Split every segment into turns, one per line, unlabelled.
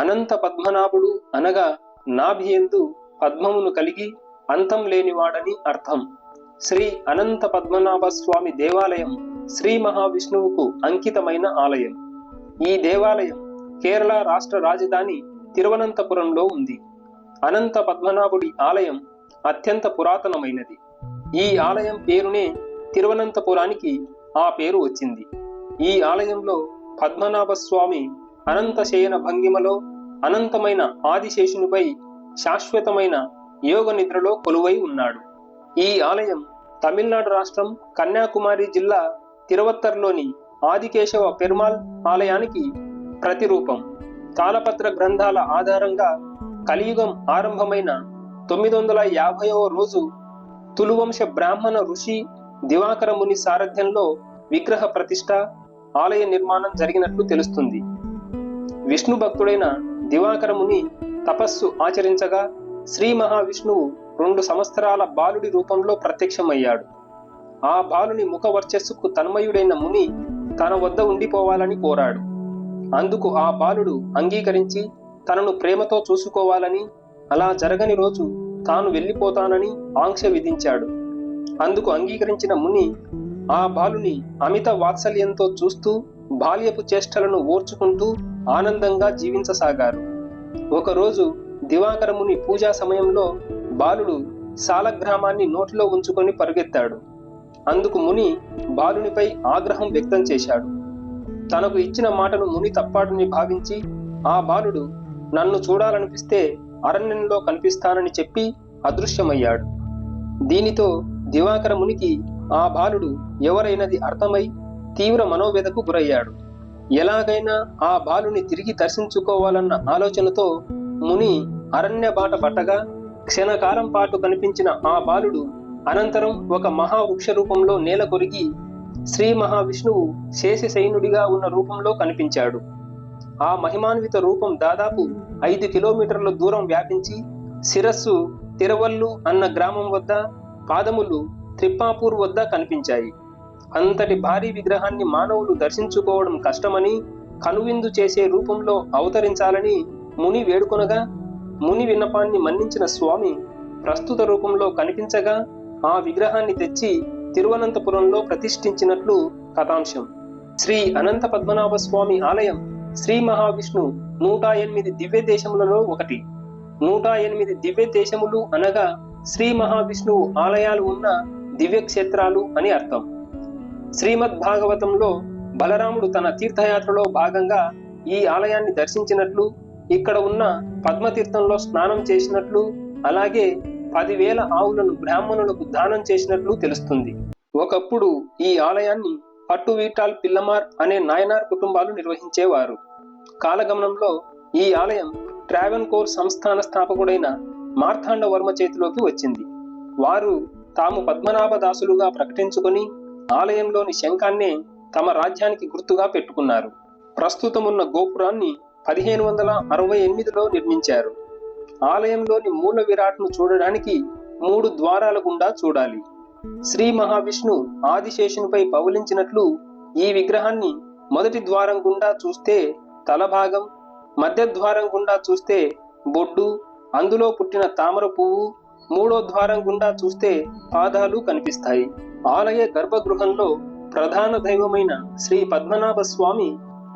అనంత పద్మనాభుడు అనగా నాభియందు పద్మమును కలిగి అంతం లేనివాడని అర్థం శ్రీ అనంత పద్మనాభ స్వామి దేవాలయం శ్రీ మహావిష్ణువుకు అంకితమైన ఆలయం ఈ దేవాలయం కేరళ రాష్ట్ర రాజధాని తిరువనంతపురంలో ఉంది అనంత పద్మనాభుడి ఆలయం అత్యంత పురాతనమైనది ఈ ఆలయం పేరునే తిరువనంతపురానికి ఆ పేరు వచ్చింది ఈ ఆలయంలో పద్మనాభ స్వామి శయన భంగిమలో అనంతమైన ఆదిశేషునిపై శాశ్వతమైన యోగ నిద్రలో కొలువై ఉన్నాడు ఈ ఆలయం తమిళనాడు రాష్ట్రం కన్యాకుమారి జిల్లా తిరువత్తర్లోని ఆదికేశవ పెరుమాల్ ఆలయానికి ప్రతిరూపం కాలపత్ర గ్రంథాల ఆధారంగా కలియుగం ఆరంభమైన తొమ్మిది వందల యాభైవ రోజు తులువంశ బ్రాహ్మణ ఋషి దివాకర ముని సారథ్యంలో విగ్రహ ప్రతిష్ట ఆలయ నిర్మాణం జరిగినట్లు తెలుస్తుంది విష్ణు భక్తుడైన దివాకరముని తపస్సు ఆచరించగా శ్రీ మహావిష్ణువు రెండు సంవత్సరాల బాలుడి రూపంలో ప్రత్యక్షమయ్యాడు ఆ బాలుని ముఖ వర్చస్సుకు తన్మయుడైన ముని తన వద్ద ఉండిపోవాలని కోరాడు అందుకు ఆ బాలుడు అంగీకరించి తనను ప్రేమతో చూసుకోవాలని అలా జరగని రోజు తాను వెళ్ళిపోతానని ఆంక్ష విధించాడు అందుకు అంగీకరించిన ముని ఆ బాలుని అమిత వాత్సల్యంతో చూస్తూ బాల్యపు చేష్టలను ఓర్చుకుంటూ ఆనందంగా జీవించసాగారు ఒకరోజు దివాకరముని పూజా సమయంలో బాలుడు సాలగ్రామాన్ని నోటిలో ఉంచుకొని పరుగెత్తాడు అందుకు ముని బాలునిపై ఆగ్రహం వ్యక్తం చేశాడు తనకు ఇచ్చిన మాటను ముని తప్పాడని భావించి ఆ బాలుడు నన్ను చూడాలనిపిస్తే అరణ్యంలో కనిపిస్తానని చెప్పి అదృశ్యమయ్యాడు దీనితో దివాకర మునికి ఆ బాలుడు ఎవరైనది అర్థమై తీవ్ర మనోవేదకు గురయ్యాడు ఎలాగైనా ఆ బాలుని తిరిగి దర్శించుకోవాలన్న ఆలోచనతో ముని అరణ్య బాట పట్టగా క్షణకాలం పాటు కనిపించిన ఆ బాలుడు అనంతరం ఒక మహావృక్ష రూపంలో నేల కొరిగి శ్రీ మహావిష్ణువు శేషశయనుడిగా ఉన్న రూపంలో కనిపించాడు ఆ మహిమాన్విత రూపం దాదాపు ఐదు కిలోమీటర్ల దూరం వ్యాపించి శిరస్సు తిరవల్లు అన్న గ్రామం వద్ద పాదములు త్రిప్పాపూర్ వద్ద కనిపించాయి అంతటి భారీ విగ్రహాన్ని మానవులు దర్శించుకోవడం కష్టమని కనువిందు చేసే రూపంలో అవతరించాలని ముని వేడుకొనగా ముని విన్నపాన్ని మన్నించిన స్వామి ప్రస్తుత రూపంలో కనిపించగా ఆ విగ్రహాన్ని తెచ్చి తిరువనంతపురంలో ప్రతిష్ఠించినట్లు కథాంశం శ్రీ అనంత పద్మనాభ స్వామి ఆలయం శ్రీ మహావిష్ణు నూట ఎనిమిది దివ్య దేశములలో ఒకటి నూట ఎనిమిది దివ్య దేశములు అనగా శ్రీ మహావిష్ణువు ఆలయాలు ఉన్న దివ్యక్షేత్రాలు అని అర్థం శ్రీమద్ భాగవతంలో బలరాముడు తన తీర్థయాత్రలో భాగంగా ఈ ఆలయాన్ని దర్శించినట్లు ఇక్కడ ఉన్న పద్మతీర్థంలో స్నానం చేసినట్లు అలాగే పదివేల ఆవులను బ్రాహ్మణులకు దానం చేసినట్లు తెలుస్తుంది ఒకప్పుడు ఈ ఆలయాన్ని పట్టువీటాల్ పిల్లమార్ అనే నాయనార్ కుటుంబాలు నిర్వహించేవారు కాలగమనంలో ఈ ఆలయం ట్రావెన్ కోర్ సంస్థాన స్థాపకుడైన మార్తాండ వర్మ చేతిలోకి వచ్చింది వారు తాము పద్మనాభ దాసులుగా ప్రకటించుకొని ఆలయంలోని శంఖాన్నే తమ రాజ్యానికి గుర్తుగా పెట్టుకున్నారు ప్రస్తుతమున్న గోపురాన్ని పదిహేను వందల అరవై ఎనిమిదిలో నిర్మించారు ఆలయంలోని మూల విరాట్ను చూడడానికి మూడు ద్వారాల గుండా చూడాలి శ్రీ మహావిష్ణు ఆదిశేషునిపై పవలించినట్లు ఈ విగ్రహాన్ని మొదటి ద్వారం గుండా చూస్తే తలభాగం మధ్య ద్వారం గుండా చూస్తే బొడ్డు అందులో పుట్టిన తామర పువ్వు మూడో ద్వారం గుండా చూస్తే పాదాలు కనిపిస్తాయి ఆలయ గర్భగృహంలో ప్రధాన దైవమైన శ్రీ పద్మనాభ స్వామి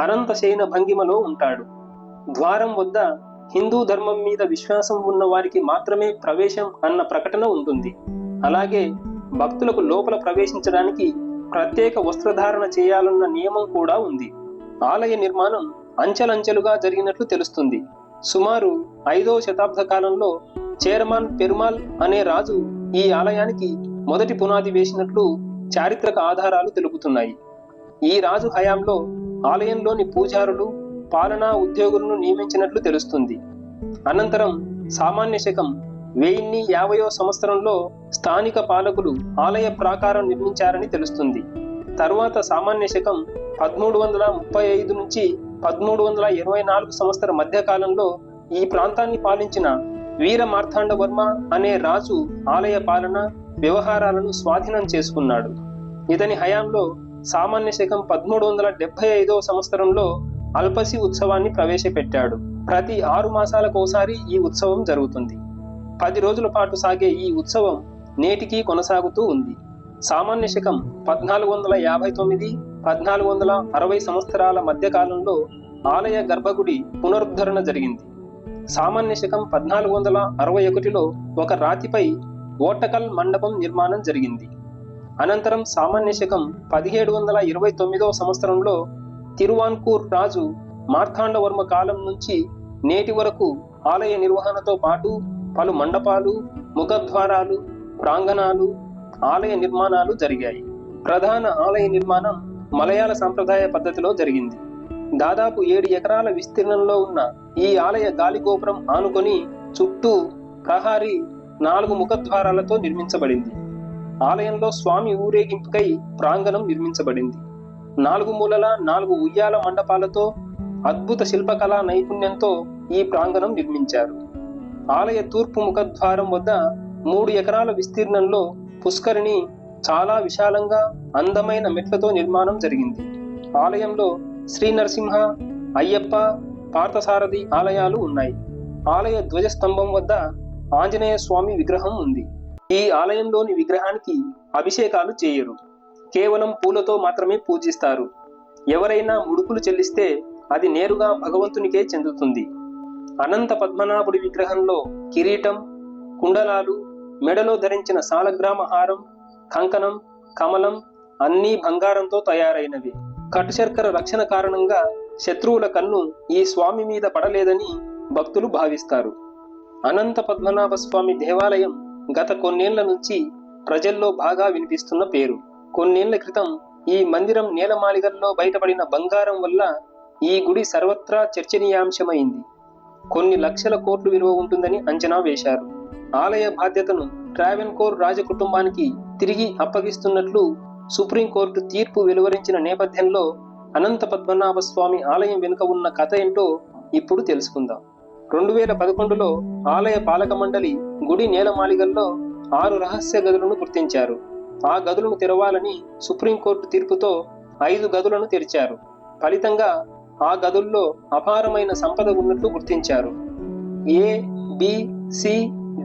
అనంతశయన భంగిమలో ఉంటాడు ద్వారం వద్ద హిందూ ధర్మం మీద విశ్వాసం ఉన్న వారికి మాత్రమే ప్రవేశం అన్న ప్రకటన ఉంటుంది అలాగే భక్తులకు లోపల ప్రవేశించడానికి ప్రత్యేక వస్త్రధారణ చేయాలన్న నియమం కూడా ఉంది ఆలయ నిర్మాణం అంచెలంచెలుగా జరిగినట్లు తెలుస్తుంది సుమారు ఐదో శతాబ్ద కాలంలో చైర్మాన్ పెరుమాల్ అనే రాజు ఈ ఆలయానికి మొదటి పునాది వేసినట్లు చారిత్రక ఆధారాలు తెలుపుతున్నాయి ఈ రాజు హయాంలో ఆలయంలోని పూజారులు పాలనా ఉద్యోగులను నియమించినట్లు తెలుస్తుంది అనంతరం సామాన్య శకం వెయ్యిన్ని యాభయో సంవత్సరంలో స్థానిక పాలకులు ఆలయ ప్రాకారం నిర్మించారని తెలుస్తుంది తరువాత సామాన్య శకం పదమూడు వందల ముప్పై ఐదు నుంచి పదమూడు వందల ఇరవై నాలుగు సంవత్సర మధ్యకాలంలో ఈ ప్రాంతాన్ని పాలించిన వీర మార్తాండవర్మ అనే రాజు ఆలయ పాలన వ్యవహారాలను స్వాధీనం చేసుకున్నాడు ఇతని హయాంలో సామాన్య శకం పదమూడు వందల డెబ్బై ఐదవ సంవత్సరంలో అల్పసి ఉత్సవాన్ని ప్రవేశపెట్టాడు ప్రతి ఆరు మాసాలకోసారి ఈ ఉత్సవం జరుగుతుంది పది రోజుల పాటు సాగే ఈ ఉత్సవం నేటికీ కొనసాగుతూ ఉంది సామాన్య శకం పద్నాలుగు వందల యాభై తొమ్మిది పద్నాలుగు వందల అరవై సంవత్సరాల మధ్యకాలంలో ఆలయ గర్భగుడి పునరుద్ధరణ జరిగింది సామాన్య శకం పద్నాలుగు వందల అరవై ఒకటిలో ఒక రాతిపై ఓటకల్ మండపం నిర్మాణం జరిగింది అనంతరం సామాన్య శకం పదిహేడు వందల ఇరవై తొమ్మిదవ సంవత్సరంలో తిరువాన్కూర్ రాజు మార్తాండవర్మ కాలం నుంచి నేటి వరకు ఆలయ నిర్వహణతో పాటు పలు మండపాలు ముఖద్వారాలు ప్రాంగణాలు ఆలయ నిర్మాణాలు జరిగాయి ప్రధాన ఆలయ నిర్మాణం మలయాళ సాంప్రదాయ పద్ధతిలో జరిగింది దాదాపు ఏడు ఎకరాల విస్తీర్ణంలో ఉన్న ఈ ఆలయ గాలిగోపురం ఆనుకొని చుట్టూ ప్రహారీ నాలుగు ముఖద్వారాలతో నిర్మించబడింది ఆలయంలో స్వామి ఊరేగింపుకై ప్రాంగణం నిర్మించబడింది నాలుగు మూలల నాలుగు ఉయ్యాల మండపాలతో అద్భుత శిల్పకళా నైపుణ్యంతో ఈ ప్రాంగణం నిర్మించారు ఆలయ తూర్పు ముఖద్వారం వద్ద మూడు ఎకరాల విస్తీర్ణంలో పుష్కరిణి చాలా విశాలంగా అందమైన మెట్లతో నిర్మాణం జరిగింది ఆలయంలో శ్రీ నరసింహ అయ్యప్ప పార్థసారథి ఆలయాలు ఉన్నాయి ఆలయ ధ్వజస్తంభం వద్ద ఆంజనేయ స్వామి విగ్రహం ఉంది ఈ ఆలయంలోని విగ్రహానికి అభిషేకాలు చేయరు కేవలం పూలతో మాత్రమే పూజిస్తారు ఎవరైనా ముడుపులు చెల్లిస్తే అది నేరుగా భగవంతునికే చెందుతుంది అనంత పద్మనాభుడి విగ్రహంలో కిరీటం కుండలాలు మెడలో ధరించిన సాలగ్రామ హారం కంకణం కమలం అన్నీ బంగారంతో తయారైనవి కటుశర్కర రక్షణ కారణంగా శత్రువుల కన్ను ఈ స్వామి మీద పడలేదని భక్తులు భావిస్తారు అనంత పద్మనాభ స్వామి దేవాలయం గత కొన్నేళ్ల నుంచి ప్రజల్లో బాగా వినిపిస్తున్న పేరు కొన్నేళ్ల క్రితం ఈ మందిరం నేలమాలిగల్లో బయటపడిన బంగారం వల్ల ఈ గుడి సర్వత్రా చర్చనీయాంశమైంది కొన్ని లక్షల కోట్లు విలువ ఉంటుందని అంచనా వేశారు ఆలయ బాధ్యతను ట్రావెన్కోర్ రాజకుటుంబానికి తిరిగి అప్పగిస్తున్నట్లు సుప్రీంకోర్టు తీర్పు వెలువరించిన నేపథ్యంలో అనంత పద్మనాభ స్వామి ఆలయం వెనుక ఉన్న కథ ఏంటో ఇప్పుడు తెలుసుకుందాం రెండు వేల పదకొండులో ఆలయ పాలక మండలి గుడి నేలమాళిగల్లో ఆరు రహస్య గదులను గుర్తించారు ఆ గదులను తెరవాలని సుప్రీంకోర్టు తీర్పుతో ఐదు గదులను తెరిచారు ఫలితంగా ఆ గదుల్లో అపారమైన సంపద ఉన్నట్లు గుర్తించారు A B C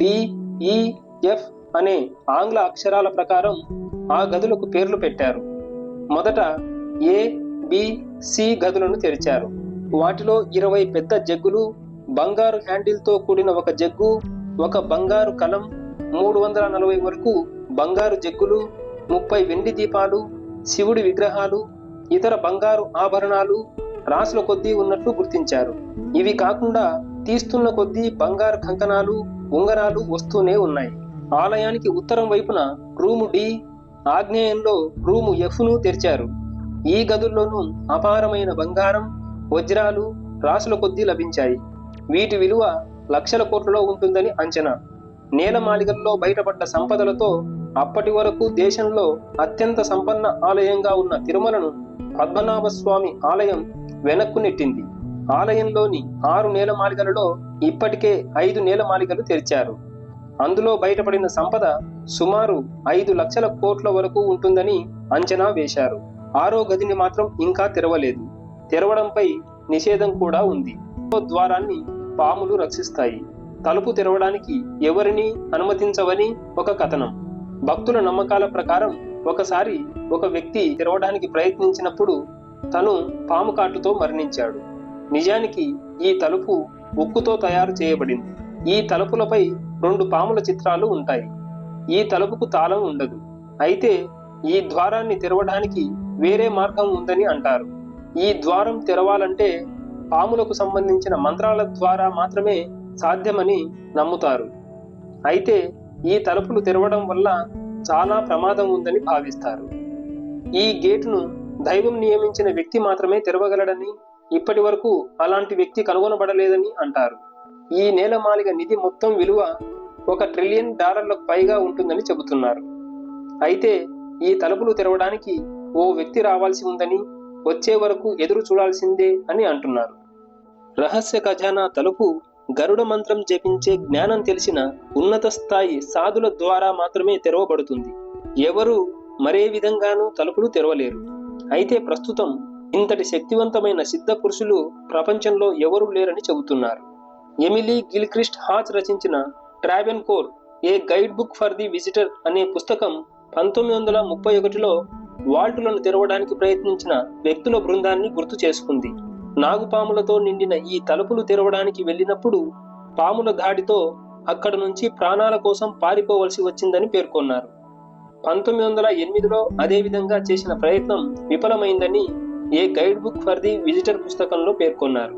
D F అనే ఆంగ్ల అక్షరాల ప్రకారం ఆ గదులకు పేర్లు పెట్టారు మొదట ఏ బి సి గదులను తెరిచారు వాటిలో ఇరవై పెద్ద జగ్గులు బంగారు హ్యాండిల్తో కూడిన ఒక జగ్గు ఒక బంగారు కలం మూడు వందల నలభై వరకు బంగారు జగ్గులు ముప్పై వెండి దీపాలు శివుడి విగ్రహాలు ఇతర బంగారు ఆభరణాలు రాసుల కొద్దీ ఉన్నట్లు గుర్తించారు ఇవి కాకుండా తీస్తున్న కొద్దీ బంగారు కంకణాలు ఉంగరాలు వస్తూనే ఉన్నాయి ఆలయానికి ఉత్తరం వైపున రూము డి ఆగ్నేయంలో రూము ఎఫ్ను తెరిచారు ఈ గదుల్లోనూ అపారమైన బంగారం వజ్రాలు రాసుల కొద్దీ లభించాయి వీటి విలువ లక్షల కోట్లలో ఉంటుందని అంచనా నేల మాలికల్లో బయటపడ్డ సంపదలతో అప్పటి వరకు దేశంలో అత్యంత సంపన్న ఆలయంగా ఉన్న తిరుమలను పద్మనాభ స్వామి ఆలయం వెనక్కు నెట్టింది ఆలయంలోని ఆరు నేల మాలికలలో ఇప్పటికే ఐదు నేల మాలికలు తెరిచారు అందులో బయటపడిన సంపద సుమారు ఐదు లక్షల కోట్ల వరకు ఉంటుందని అంచనా వేశారు ఆరో గదిని మాత్రం ఇంకా తెరవలేదు తెరవడంపై నిషేధం కూడా ఉంది ద్వారాన్ని పాములు రక్షిస్తాయి తలుపు తెరవడానికి ఎవరిని అనుమతించవని ఒక కథనం భక్తుల నమ్మకాల ప్రకారం ఒకసారి ఒక వ్యక్తి తెరవడానికి ప్రయత్నించినప్పుడు తను పాము కాటుతో మరణించాడు నిజానికి ఈ తలుపు ఉక్కుతో తయారు చేయబడింది ఈ తలుపులపై రెండు పాముల చిత్రాలు ఉంటాయి ఈ తలుపుకు తాళం ఉండదు అయితే ఈ ద్వారాన్ని తెరవడానికి వేరే మార్గం ఉందని అంటారు ఈ ద్వారం తెరవాలంటే పాములకు సంబంధించిన మంత్రాల ద్వారా మాత్రమే సాధ్యమని నమ్ముతారు అయితే ఈ తలుపులు తెరవడం వల్ల చాలా ప్రమాదం ఉందని భావిస్తారు ఈ గేటును దైవం నియమించిన వ్యక్తి మాత్రమే తెరవగలడని ఇప్పటి వరకు అలాంటి వ్యక్తి కనుగొనబడలేదని అంటారు ఈ నేలమాలిక నిధి మొత్తం విలువ ఒక ట్రిలియన్ డాలర్లకు పైగా ఉంటుందని చెబుతున్నారు అయితే ఈ తలుపులు తెరవడానికి ఓ వ్యక్తి రావాల్సి ఉందని వచ్చే వరకు ఎదురు చూడాల్సిందే అని అంటున్నారు రహస్య ఖజానా తలుపు గరుడ మంత్రం జపించే జ్ఞానం తెలిసిన ఉన్నత స్థాయి సాధుల ద్వారా మాత్రమే తెరవబడుతుంది ఎవరు మరే విధంగానూ తలుపులు తెరవలేరు అయితే ప్రస్తుతం ఇంతటి శక్తివంతమైన సిద్ధ పురుషులు ప్రపంచంలో ఎవరూ లేరని చెబుతున్నారు ఎమిలీ గిల్క్రిస్ట్ హాచ్ రచించిన Travancore a guide book for the visitor అనే పుస్తకం పంతొమ్మిది వందల ముప్పై ఒకటిలో వాల్టులను తెరవడానికి ప్రయత్నించిన వ్యక్తుల బృందాన్ని గుర్తు చేసుకుంది నాగుపాములతో నిండిన ఈ తలుపులు తెరవడానికి వెళ్ళినప్పుడు పాముల ధాడితో అక్కడ నుంచి ప్రాణాల కోసం పారిపోవలసి వచ్చిందని పేర్కొన్నారు పంతొమ్మిది వందల ఎనిమిదిలో అదేవిధంగా చేసిన ప్రయత్నం విఫలమైందని a guide book for the visitor పుస్తకంలో పేర్కొన్నారు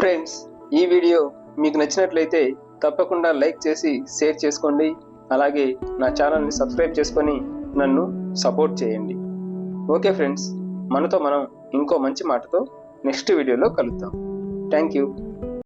ఫ్రెండ్స్ ఈ వీడియో మీకు నచ్చినట్లయితే తప్పకుండా లైక్ చేసి షేర్ చేసుకోండి అలాగే నా ఛానల్ని సబ్స్క్రైబ్ చేసుకొని నన్ను సపోర్ట్ చేయండి ఓకే ఫ్రెండ్స్ మనతో మనం ఇంకో మంచి మాటతో నెక్స్ట్ వీడియోలో కలుద్దాం థ్యాంక్ యూ